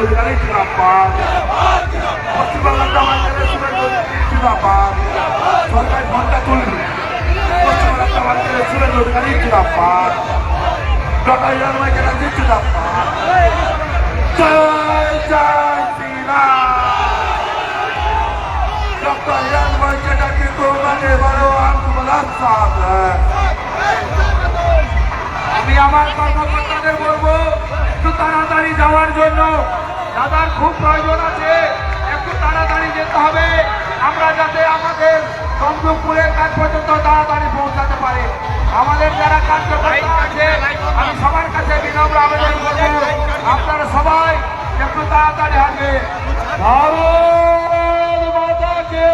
রোজগারে চুরাপার পশ্চিমবাংলার দামানকারের সুরের চুরাপার সরকার ঘণ্টা তুলবে পশ্চিমবাংলার দামানকারের সুরের রোজগারে চুরাপার ডটার জন্মায় কেনা দিচ্ছে চুরাপার জয় জয় শ্রীরা ডক্টর জন্মায় কেনা কিন্তু মানে আমি আমার কর্মকর্তাদের বলব। একটু তাড়াতাড়ি যাওয়ার জন্য। দাদার খুব প্রয়োজন আছে। একটু তাড়াতাড়ি যেতে হবে। আমরা যাতে আমাদের সংযোগপুরের কাজ পর্যন্ত তাড়াতাড়ি পৌঁছাতে পারি। আমাদের যারা কার্যকর্তা আছে আমি সবার কাছে বিনম্র আবেদন করব। আপনারা সবাই একটু তাড়াতাড়ি আসবে। ভারত মাতাকে।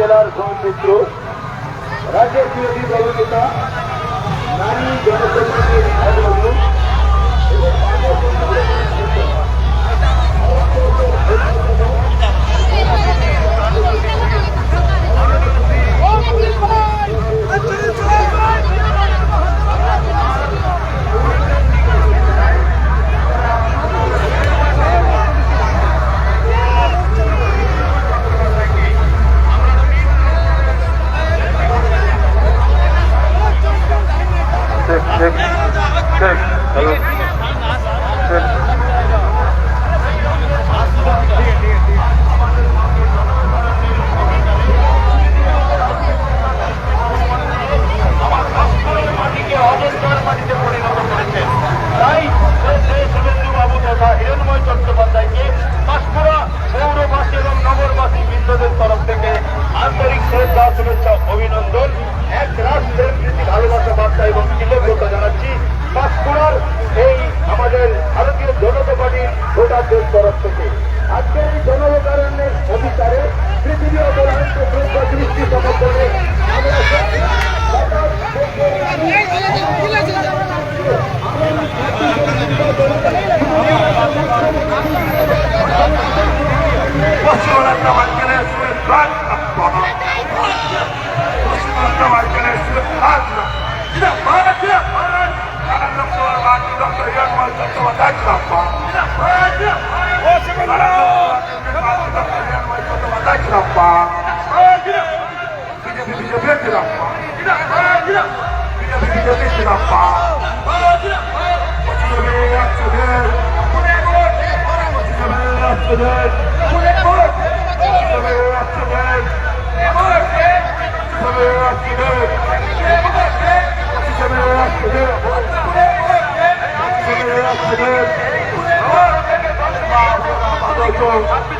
জেলার সৌমিত্র Deus para o পশ্চিমে রাষ্ট্রদের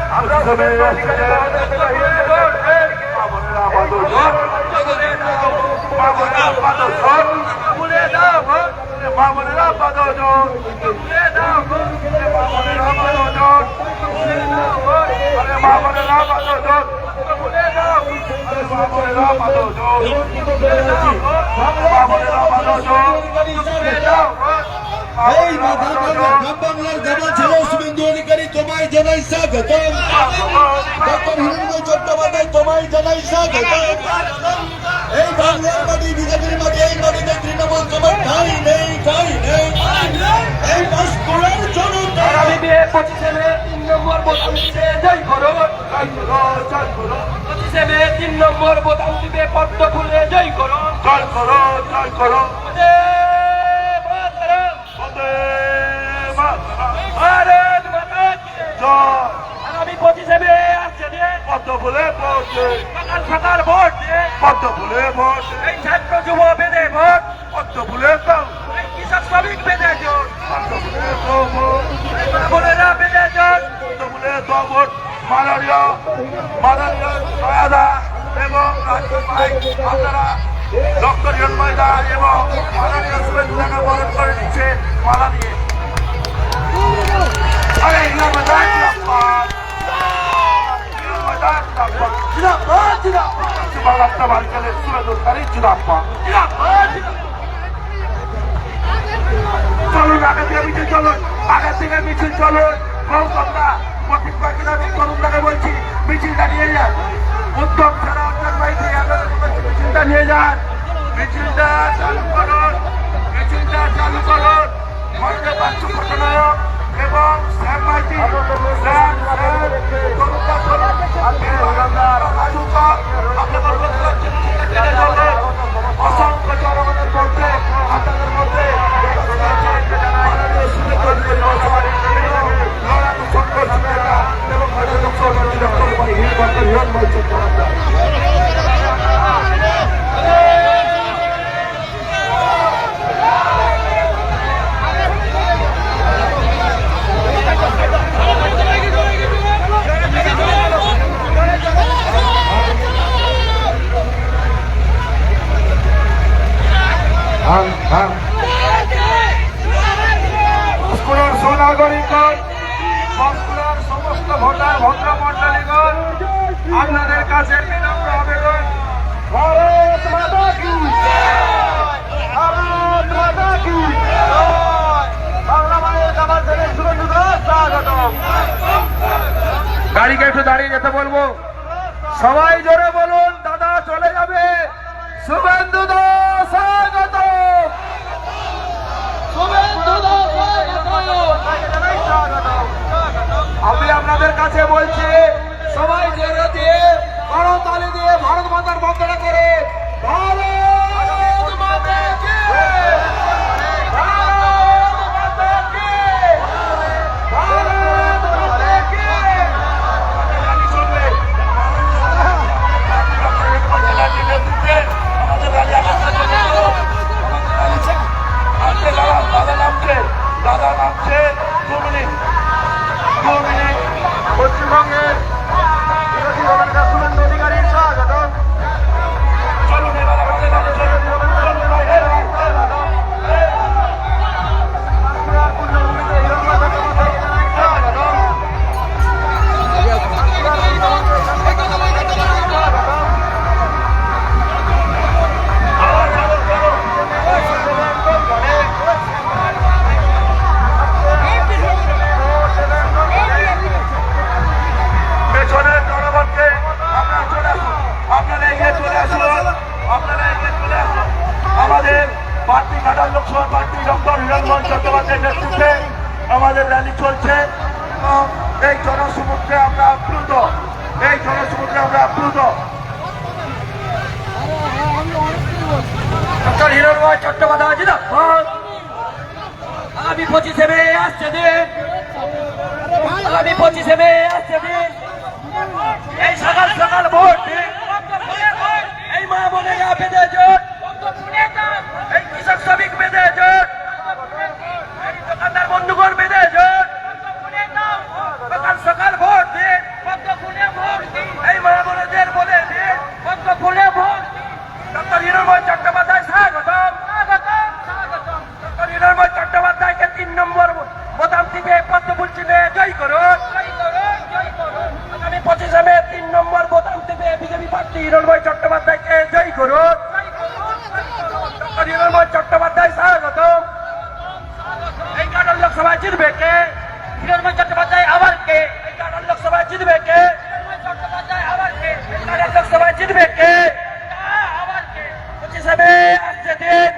গ্রাম বাংলার গামা ছেলে শুভেন্দু জানাই স্বাগত ডক্টর হিরণময় চট্টোপাধ্যায়, তোমায় জানাই স্বাগত এই বাংলার মাটি বিজেপির মাটি এই মাটিতে তৃণমূল তোমার ঠাই নেই ঠাই নেই। এই বাঁশকুড়ার জনতা। আগামী মে পঁচিশে তিন নম্বর বোতাম দিবে জয় করো মে, তিন নম্বর বোতাম দিবে পদ্ম ফুলে জয় করো জয় করো জয় করো। পদ্ম ফুলে পৌঁছে। সকাল সকাল ভোট দিয়ে পদ্ম ফুলে ভোট এই ছাত্র যুব বেদে ভোট। পদ্ম ফুলে এই কৃষক শ্রমিক বেদে জোট। পদ্ম ফুলে ভোট বোনেরা বেদে জোট। পদ্ম ফুলে ভোট মাননীয় মাননীয় সহায়তা এবং ভাই আপনারা ডক্টর দা এবং মাননীয় শুভেন্দু বরণ করে নিচ্ছে মালা নিয়ে আরে হিরণময় দা চলুন আগে থেকে মিছিল চলুন আগে থেকে মিছিল চলুন কৌশলটা প্রতীক পাখিরা তরুণটাকে বলছি মিছিলটা নিয়ে যান উদ্যম ছাড়া অর্জন বাড়িতে মিছিলটা নিয়ে যান মিছিলটা চালু করুন, মিছিলটা চালু করুন মাননীয় বাচ্চু পটনায়ক এবং শ্যাম মাইতি শ্যাম শ্যাম অসংখ্য জনগণের মধ্যে আপনাদের মধ্যে এবং হিরণময় চট্টোপাধ্যায় পাঁশকুড়ার সুনাগরিকগণ পাঁশকুড়ার সমস্ত ভোটার, ভদ্রমণ্ডলীগণ, আপনাদের কাছে গাড়িকে একটু দাঁড়িয়ে যেতে বলব। সবাই জোরে বলুন, দাদা চলে যাবে। শুভেন্দু স্বাগত! আমি আপনাদের কাছে বলছি সবাই জেনে দিয়ে করতালি দিয়ে ভারত মাতার বন্দনা করে ভারত! হিরণময় চট্টোপাধ্যায় জিন্দাবাদ আমি পঁচিশে মে আসছে দিন। আমি পঁচিশে মে আসছে দিন। এই সকাল সকাল ভোট এই মা বলে গা পেতে জোট এই কাটার লোকসভায় জিতবে কে আবার কে পঁচিশে মে আসছে দিন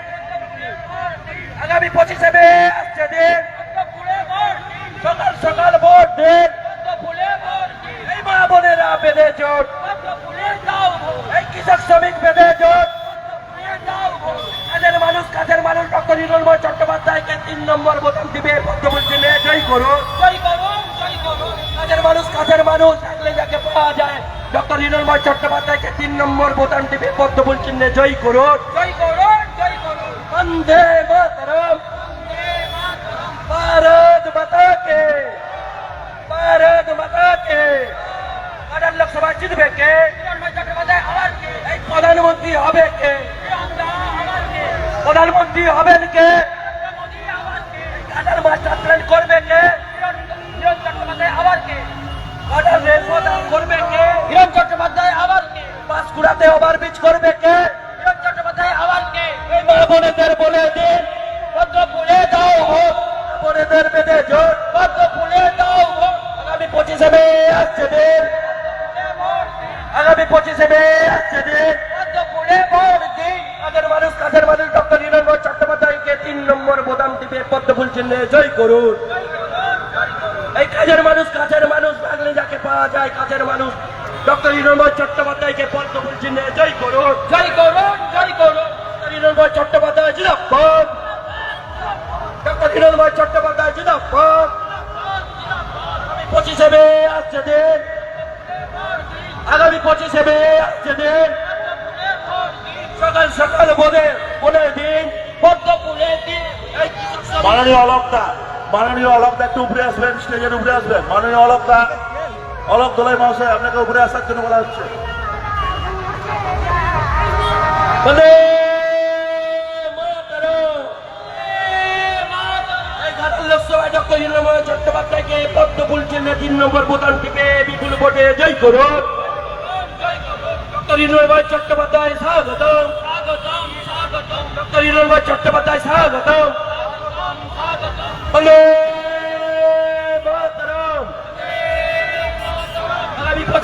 আগামী পঁচিশে মে আসছে দিন সকাল সকাল ভোট দিন এই মা বোনেরা বেঁধে জোট এই কৃষক শ্রমিক বেঁধে জোট কাজের মানুষ কাজের মানুষ ডক্টর হিরণময় চট্টোপাধ্যায়কে তিন নম্বর বোতাম দিবে পদ্মফুল চিহ্নে জয় করুন কাজের মানুষ কাজের মানুষ থাকলে যাকে পাওয়া যায় ডক্টর হিরণময় চট্টোপাধ্যায়কে তিন নম্বর বোতাম টিপে পদ্মফুল চিহ্নে জয় করুন। বন্দে মাতরম। ভারত মাতা কে ভারত মাতা কে কাটার লোকসভা জিতবে কে? এই প্রধানমন্ত্রী হবে কে? প্রধানমন্ত্রী হবেন কে? কাটার মাস্টার প্ল্যান করবে কে? কাটার রেল করবে কে? পাঁশকুড়াতে ওভারব্রিজ করবে কে? বলে পদ্ম দাও বেঁধে পদ্ম দাও আগামী পঁচিশে আসছে আগামী পঁচিশে আসছে মানুষ, কাজের মানুষ, ডক্টর চট্টোপাধ্যায়কে তিন নম্বর চিহ্নে জয় করুন। এই কাজের মানুষ মানুষ যাকে পাওয়া যায়, কাজের মানুষ ডক্টর হিরণময় চট্টোপাধ্যায়কে পদ্মফুল চিহ্নে জয় করুন। জয় করুন জয় করুন। ডক্টর হিরণময় চট্টোপাধ্যায় জিন্দাবাদ ডক্টর হিরণময় চট্টোপাধ্যায় জিন্দাবাদ আগামী পঁচিশে মে আসছে দিন। আগামী পঁচিশে মে আসছে দিন। সকাল সকাল বলে বলে দিন। পদ্ম ফুলে দিন। মাননীয় অলকদা মাননীয় অলকদা একটু উপরে আসবেন স্টেজের উপরে আসবেন। মাননীয় অলকদা অলক দোলাই মহাশয় আপনাকে উপরে আসার জন্য বলা হচ্ছে। তিন নম্বর বোতাম টিপে বিপুল জয় করুন চট্টোপাধ্যায় হিরণময় চট্টোপাধ্যায়, স্বাগতম। বন্দে মাতরম। আগামী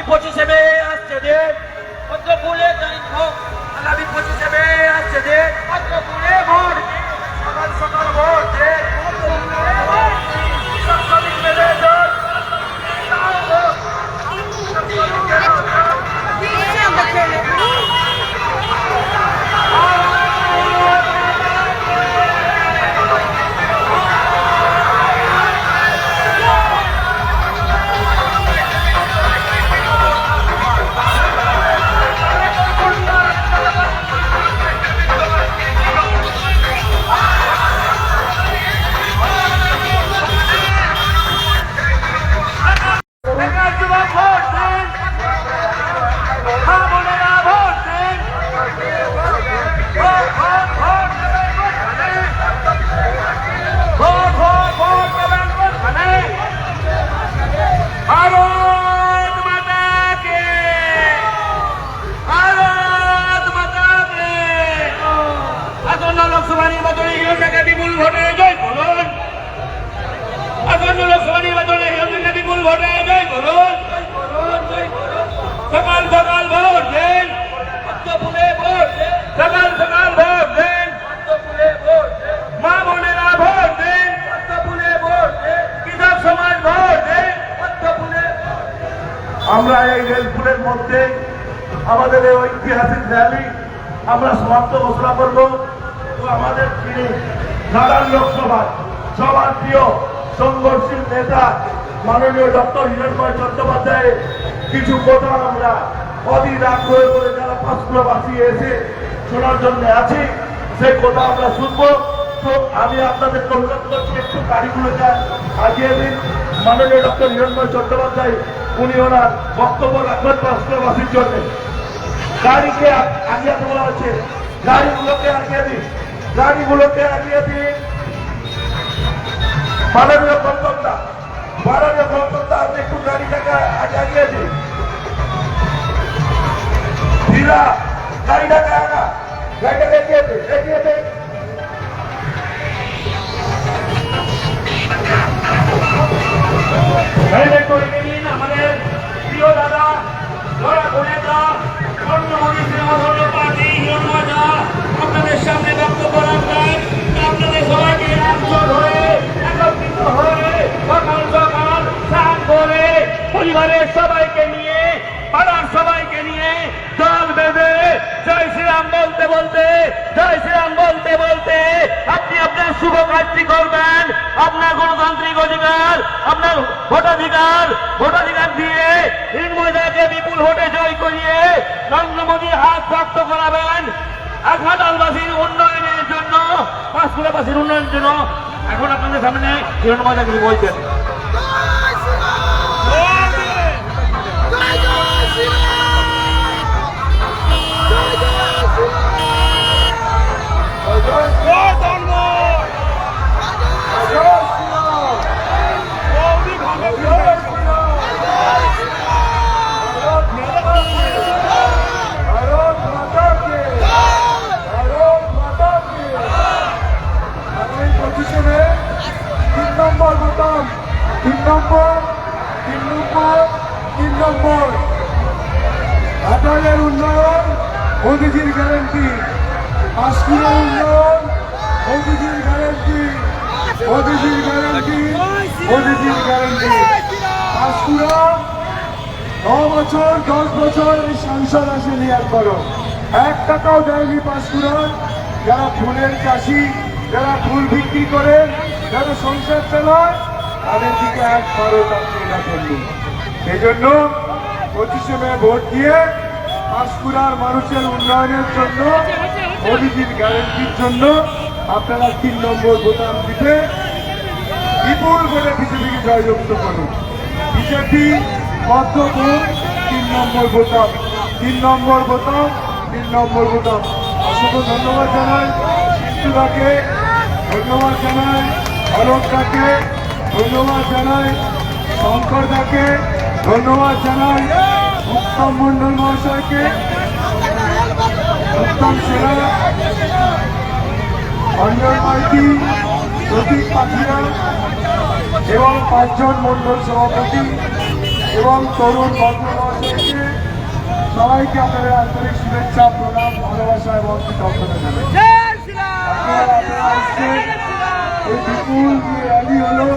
আগামী পঁচিশে মে আসছে ফুলে হোক। আগামী পঁচিশে মে আসছে দিন মাননীয় ডক্টর হিরণময় চট্টোপাধ্যায়ের কিছু কথা আমরা অধীর আগ্রহ করে যারা পাঁচগুলোবাসী এসে শোনার জন্য আছি সেই কথা আমরা শুনব। তো আমি আপনাদের অনুরোধ করছি একটু গাড়িগুলোকে আগিয়ে দিন মাননীয় ডক্টর হিরণময় চট্টোপাধ্যায়, উনি ওনার বক্তব্য রাখবেন পাঁচগুলোবাসীর জন্য। গাড়িকে আগিয়ে বলা হচ্ছে গাড়িগুলোকে আগিয়ে দিন গাড়িগুলোকে আগিয়ে দিন মাননীয় কলকাতা কর্মমণি শ্রীমধন্য পার্টি আপনাদের সামনে বক্তব্য রাখবেন। আপনাদের সবাইকে একজোট হয়ে একত্রিত হয়ে সকাল সকাল স্নান করে পরিবারের সবাইকে নিয়ে পাড়ার সবাইকে নিয়ে দল বেঁধে জয় শ্রীরাম বলতে বলতে জয় শ্রীরাম বলতে বলতে আপনি আপনার শুভ কাজটি করবেন আপনার গণতান্ত্রিক অধিকার আপনার ভোটাধিকার ভোটাধিকার দিয়ে মহিলাকে বিপুল ভোটে জয় করিয়ে নরেন্দ্র মোদী হাত প্রাপ্ত করাবেন। ঘাটালবাসীর উন্নয়নের জন্য পাঁচকুড়াবাসীর উন্নয়নের জন্য। এখন আপনাদের সামনে হিরণময়দা কিছু বলছেন। নম্বর, তিন নম্বর তিন নম্বর। ঘাটালের উন্নয়ন, মোদিজির গ্যারেন্টি কাশ্মীরের উন্নয়ন, মোদিজির গ্যারেন্টি মোদিজির গ্যারেন্টি মোদিজির গ্যারেন্টি কাশ্মীরা ন বছর, দশ বছর এই সাংসদ আসে নিয়ার করো এক টাকাও দেয়নি পাঁশকুড়ার যারা ফুলের চাষি, যারা ফুল বিক্রি করে, যারা সংসার চালায় তাদের দিকে একবারও তাকিয়ে দেখেননি সেই জন্য পঁচিশে মে ভোট দিয়ে পাঁশকুড়ার মানুষের উন্নয়নের জন্য, মোদীজির গ্যারেন্টির জন্য আপনারা তিন নম্বর বোতাম দিতে বিপুল করে বিজেপিকে জয়যুক্ত করুন। বিজেপি ভোট তিন নম্বর বোতাম তিন নম্বর বোতাম তিন নম্বর বোতাম অসংখ্য ধন্যবাদ জানাই শিশুদাকে, ধন্যবাদ জানাই অলোকদাকে ধন্যবাদ জানাই শঙ্করদাকে ধন্যবাদ জানাই উত্তম মন্ডল মহাশয়কে, উত্তম সেরা অঞ্জন মাইতি, প্রতীক পাখিরা, এবং পাঁচজন মন্ডল সভাপতি এবং তরুণ ভদ্রমহাশয়কে সবাইকে আপনাদের আন্তরিক শুভেচ্ছা, প্রণাম, ভালোবাসা এবং আপনারা এই বিপুল যে র্যালি হলো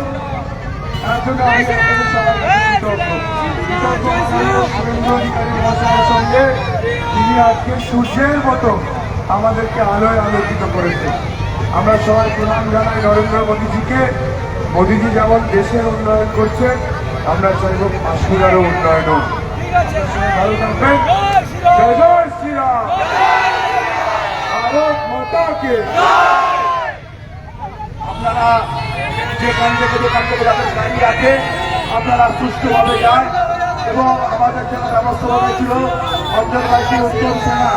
সঙ্গে তিনি আজকে সূর্যের মতো আমাদেরকে আলোয় আলোকিত করেছেন আমরা সবাই প্রণাম জানাই নরেন্দ্র মোদীজিকে মোদীজি যেমন দেশের উন্নয়ন করছেন আমরা চাইব পাঁশকুড়ারও উন্নয়ন হোক ভালো থাকবেন জয় আপনারা যেখান থেকে যেখান থেকে যাদের গাড়ি আছে, আপনারা সুষ্ঠুভাবে যান এবং আমাদের যারা ব্যবস্থাপনা ছিল অঞ্চলবাসী উত্তম সেনা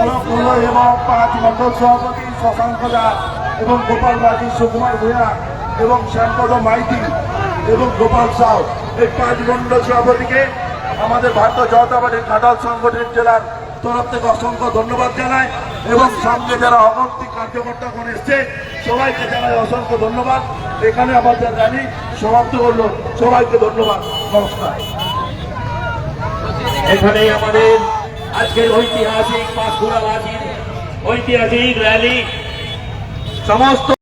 অলক এবং পাঁচ মন্ডল সভাপতি শশাঙ্ক দাস এবং গোপাল মাঝি সুকুমার ভূয়া এবং শ্যামপদ মাইতি এবং গোপাল সাউ। এই পাঁচ মন্ডল সভাপতিকে আমাদের ভারতীয় জনতা পার্টির ঘাটাল সংগঠনের জেলার তরফ থেকে অসংখ্য ধন্যবাদ জানাই এবং সঙ্গে যারা অগন্তিক করে এসছে, সবাইকে জানাই অসংখ্য ধন্যবাদ। এখানে আমাদের র্যালি সমাপ্ত করল, সবাইকে ধন্যবাদ, নমস্কার। এখানে আমাদের আজকের ঐতিহাসিক পাঁশকুড়াবাসীর ঐতিহাসিক র্যালি। সমস্ত